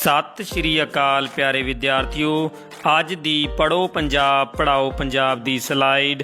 ਸਤਿ ਸ਼੍ਰੀ ਅਕਾਲ ਪਿਆਰੇ ਵਿਦਿਆਰਥੀਓ। ਅੱਜ ਦੀ ਪੜੋ ਪੰਜਾਬ ਪੜਾਓ ਪੰਜਾਬ ਦੀ ਸਲਾਈਡ।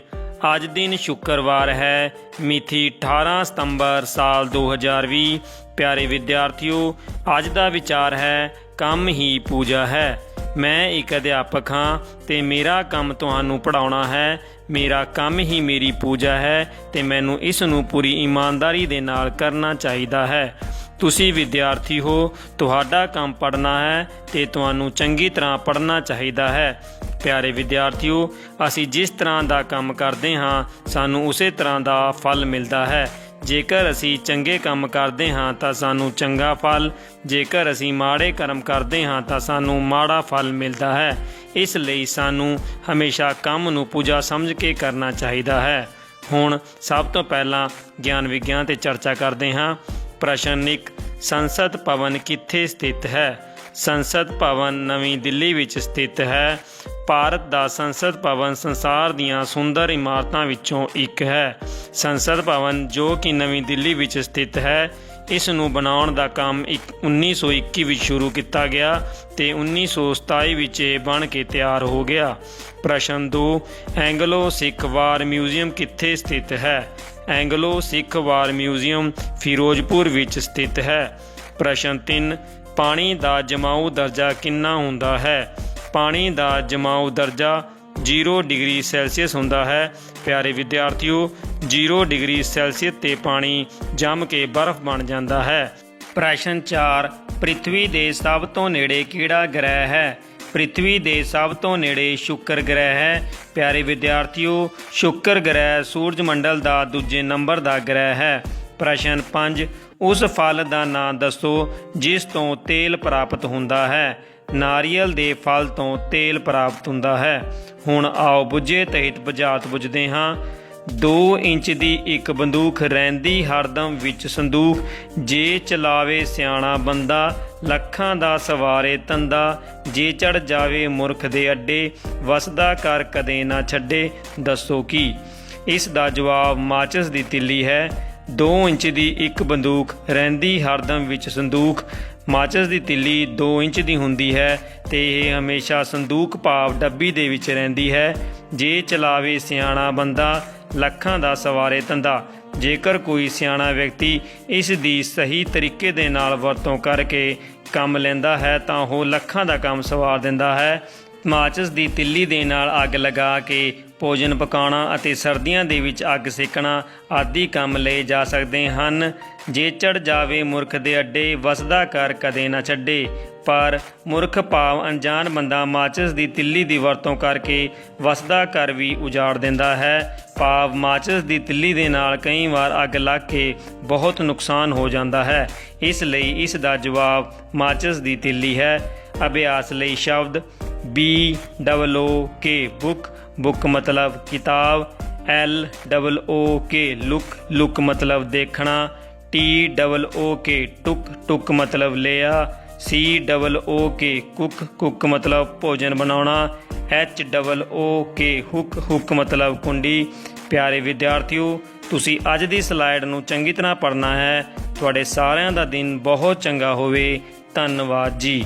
ਅੱਜ ਦਿਨ ਸ਼ੁੱਕਰਵਾਰ ਹੈ ਮਿਤੀ 18 ਸਤੰਬਰ ਸਾਲ 2020 ਪਿਆਰੇ ਵਿਦਿਆਰਥੀਓ, ਅੱਜ ਦਾ ਵਿਚਾਰ ਹੈ, ਕੰਮ ਹੀ ਪੂਜਾ ਹੈ। ਮੈਂ ਇੱਕ ਅਧਿਆਪਕ ਹਾਂ ਤੇ ਮੇਰਾ ਕੰਮ ਤੁਹਾਨੂੰ ਪੜਾਉਣਾ ਹੈ। ਮੇਰਾ ਕੰਮ ਹੀ ਮੇਰੀ ਪੂਜਾ ਹੈ ਤੇ ਮੈਨੂੰ ਇਸ ਨੂੰ ਪੂਰੀ ਇਮਾਨਦਾਰੀ ਦੇ ਨਾਲ ਕਰਨਾ ਚਾਹੀਦਾ ਹੈ। ਤੁਸੀਂ ਵਿਦਿਆਰਥੀ ਹੋ, ਤੁਹਾਡਾ ਕੰਮ ਪੜ੍ਹਨਾ ਹੈ ਤੇ ਤੁਹਾਨੂੰ ਚੰਗੀ ਤਰ੍ਹਾਂ ਪੜ੍ਹਨਾ ਚਾਹੀਦਾ ਹੈ। ਪਿਆਰੇ ਵਿਦਿਆਰਥੀਓ, ਅਸੀਂ ਜਿਸ ਤਰ੍ਹਾਂ ਦਾ ਕੰਮ ਕਰਦੇ ਹਾਂ, ਸਾਨੂੰ ਉਸੇ ਤਰ੍ਹਾਂ ਦਾ ਫਲ ਮਿਲਦਾ ਹੈ। ਜੇਕਰ ਅਸੀਂ ਚੰਗੇ ਕੰਮ ਕਰਦੇ ਹਾਂ, ਤਾਂ ਸਾਨੂੰ ਚੰਗਾ ਫਲ। ਜੇਕਰ ਅਸੀਂ ਮਾੜੇ ਕਰਮ ਕਰਦੇ ਹਾਂ, ਤਾਂ ਸਾਨੂੰ ਮਾੜਾ ਫਲ ਮਿਲਦਾ ਹੈ। ਇਸ ਲਈ ਸਾਨੂੰ ਹਮੇਸ਼ਾ ਕੰਮ ਨੂੰ ਪੂਜਾ ਸਮਝ ਕੇ ਕਰਨਾ ਚਾਹੀਦਾ ਹੈ। ਹੁਣ ਸਭ ਤੋਂ ਪਹਿਲਾਂ ਗਿਆਨ ਵਿਗਿਆਨ ਤੇ ਚਰਚਾ ਕਰਦੇ ਹਾਂ। ਪ੍ਰਸ਼ਨਿਕ ਸੰਸਦ ਭਵਨ ਕਿੱਥੇ ਸਥਿਤ ਹੈ? ਸੰਸਦ ਭਵਨ ਨਵੀਂ ਦਿੱਲੀ ਵਿੱਚ ਸਥਿਤ ਹੈ। ਭਾਰਤ ਦਾ ਸੰਸਦ ਭਵਨ ਸੰਸਾਰ ਦੀਆਂ ਸੁੰਦਰ ਇਮਾਰਤਾਂ ਵਿੱਚੋਂ ਇੱਕ ਹੈ। ਸੰਸਦ ਭਵਨ ਜੋ ਕਿ ਨਵੀਂ ਦਿੱਲੀ ਵਿੱਚ ਸਥਿਤ ਹੈ। ਇਸ ਨੂੰ ਬਣਾਉਣ ਦਾ ਕੰਮ ਇੱਕ 1921 ਵਿੱਚ ਸ਼ੁਰੂ ਕੀਤਾ ਗਿਆ ਤੇ 1927 ਵਿੱਚ ਇਹ ਬਣ ਕੇ ਤਿਆਰ ਹੋ ਗਿਆ। ਪ੍ਰਸ਼ਨ 2 ਐਂਗਲੋ ਸਿੱਖ ਵਾਰ ਮਿਊਜ਼ੀਅਮ ਕਿੱਥੇ ਸਥਿਤ ਹੈ? Anglo Sikh war museum Firozpur ਵਿੱਚ ਸਥਿਤ ਹੈ। ਪ੍ਰਸ਼ਨ 3 ਪਾਣੀ ਦਾ ਜਮਾਊ ਦਰਜਾ ਕਿੰਨਾ ਹੁੰਦਾ ਹੈ? ਪਾਣੀ ਦਾ ਜਮਾਊ ਦਰਜਾ 0 ਡਿਗਰੀ ਸੈਲਸੀਅਸ ਹੁੰਦਾ ਹੈ। ਪਿਆਰੇ ਵਿਦਿਆਰਥੀਓ 0 ਡਿਗਰੀ ਸੈਲਸੀਅਸ ਤੇ ਪਾਣੀ ਜੰਮ ਕੇ ਬਰਫ਼ ਬਣ ਜਾਂਦਾ ਹੈ। ਪ੍ਰਸ਼ਨ 4 ਪ੍ਰਿਥਵੀ ਦੇ ਸਭ ਤੋਂ ਨੇੜੇ ਕਿਹੜਾ ਗ੍ਰਹਿ ਹੈ? ਪ੍ਰਿਥਵੀ ਦੇ ਸਭ ਤੋਂ ਨੇੜੇ ਸ਼ੁੱਕਰ ਗ੍ਰਹਿ ਹੈ। ਪਿਆਰੇ ਵਿਦਿਆਰਥੀਓ, ਸ਼ੁੱਕਰ ਗ੍ਰਹਿ ਸੂਰਜ ਮੰਡਲ ਦਾ ਦੂਜੇ ਨੰਬਰ ਦਾ ਗ੍ਰਹਿ ਹੈ। ਪ੍ਰਸ਼ਨ 5 ਉਸ ਫਲ ਦਾ ਨਾਂ ਦੱਸੋ, ਜਿਸ ਤੋਂ ਤੇਲ ਪ੍ਰਾਪਤ ਹੁੰਦਾ ਹੈ। ਨਾਰੀਅਲ ਦੇ ਫਲ ਤੋਂ ਤੇਲ ਪ੍ਰਾਪਤ ਹੁੰਦਾ ਹੈ। ਹੁਣ ਆਓ ਬੁੱਝੇ ਤਹਿਤ ਬੁਝਾਤ ਬੁੱਝਦੇ ਹਾਂ। 2 ਇੰਚ ਦੀ ਇੱਕ ਬੰਦੂਕ ਰਹਿੰਦੀ ਹਰਦਮ ਵਿੱਚ ਸੰਦੂਕ ਜੇ ਚਲਾਵੇ ਸਿਆਣਾ ਬੰਦਾ, ਲੱਖਾਂ ਦਾ ਸਵਾਰੇ ਤੰਦਾ ਜੇ ਚੜ ਜਾਵੇ ਮੁਰਖ ਦੇ ਅੱਡੇ, ਵਸਦਾ ਕਰ ਕਦੇ ਨਾ ਛੱਡੇ, ਦੱਸੋ ਕੀ? ਇਸ ਦਾ ਜਵਾਬ ਮਾਚਸ ਦੀ ਤਿੱਲੀ ਹੈ। 2 ਇੰਚ ਦੀ ਇੱਕ ਬੰਦੂਕ ਰਹਿੰਦੀ ਹਰਦਮ ਵਿੱਚ ਸੰਦੂਕ ਮਾਚਸ ਦੀ ਤਿੱਲੀ 2 ਇੰਚ ਦੀ ਹੁੰਦੀ ਹੈ ਤੇ ਇਹ ਹਮੇਸ਼ਾ ਸੰਦੂਕ ਭਾਵ ਡੱਬੀ ਦੇ ਵਿੱਚ ਰਹਿੰਦੀ ਹੈ। ਜੇ ਚਲਾਵੇ ਸਿਆਣਾ ਬੰਦਾ, ਲੱਖਾਂ ਦਾ ਸਵਾਰੇ ਤੰਦਾ ਜੇਕਰ ਕੋਈ ਸਿਆਣਾ ਵਿਅਕਤੀ ਇਸ ਦੀ ਸਹੀ ਤਰੀਕੇ ਦੇ ਨਾਲ ਵਰਤੋਂ ਕਰਕੇ ਕੰਮ ਲੈਂਦਾ ਹੈ ਤਾਂ ਉਹ ਲੱਖਾਂ ਦਾ ਕੰਮ ਸਵਾਰ ਦਿੰਦਾ ਹੈ। ਮਾਚਸ ਦੀ ਤਿੱਲੀ ਦੇ ਨਾਲ ਅੱਗ ਲਗਾ ਕੇ ਭੋਜਨ ਪਕਾਉਣਾ ਅਤੇ ਸਰਦੀਆਂ ਦੇ ਵਿੱਚ ਅੱਗ ਸੇਕਣਾ ਆਦਿ ਕੰਮ ਲਏ ਜਾ ਸਕਦੇ ਹਨ। ਜੇ ਚੜ ਜਾਵੇ ਮੁਰਖ ਦੇ ਅੱਡੇ, ਵਸਦਾ ਕਰ ਕਦੇ ਨਾ ਛੱਡੇ। ਪਰ ਮੁਰਖ ਭਾਵ ਅਣਜਾਣ ਬੰਦਾ ਮਾਚਸ ਦੀ ਤਿੱਲੀ ਦੀ ਵਰਤੋਂ ਕਰਕੇ ਵਸਦਾ ਕਰ ਵੀ ਉਜਾੜ ਦਿੰਦਾ ਹੈ। ਭਾਵ ਮਾਚਸ ਦੀ ਤਿੱਲੀ ਦੇ ਨਾਲ ਕਈ ਵਾਰ ਅੱਗ ਲੱਗ ਕੇ ਬਹੁਤ ਨੁਕਸਾਨ ਹੋ ਜਾਂਦਾ ਹੈ। ਇਸ ਲਈ ਇਸ ਦਾ ਜਵਾਬ ਮਾਚਸ ਦੀ ਤਿੱਲੀ ਹੈ। ਅਭਿਆਸ ਲਈ ਸ਼ਬਦ B double O K book book ਮਤਲਬ ਕਿਤਾਬ. L double O K look look ਮਤਲਬ ਦੇਖਣਾ. ਟੀ ਡਬਲ ਓ ਕੇ ਟੁਕ ਟੁਕ ਮਤਲਬ ਲਿਆ. C double O K cook cook ਮਤਲਬ ਭੋਜਨ ਬਣਾਉਣਾ। H double O K hook hook ਮਤਲਬ ਕੁੰਡੀ। ਪਿਆਰੇ ਵਿਦਿਆਰਥੀਓ, ਤੁਸੀਂ ਅੱਜ ਦੀ ਸਲਾਈਡ ਨੂੰ ਚੰਗੀ ਤਰ੍ਹਾਂ ਪੜ੍ਹਨਾ ਹੈ। ਤੁਹਾਡੇ ਸਾਰਿਆਂ ਦਾ ਦਿਨ ਬਹੁਤ ਚੰਗਾ ਹੋਵੇ। ਧੰਨਵਾਦ ਜੀ।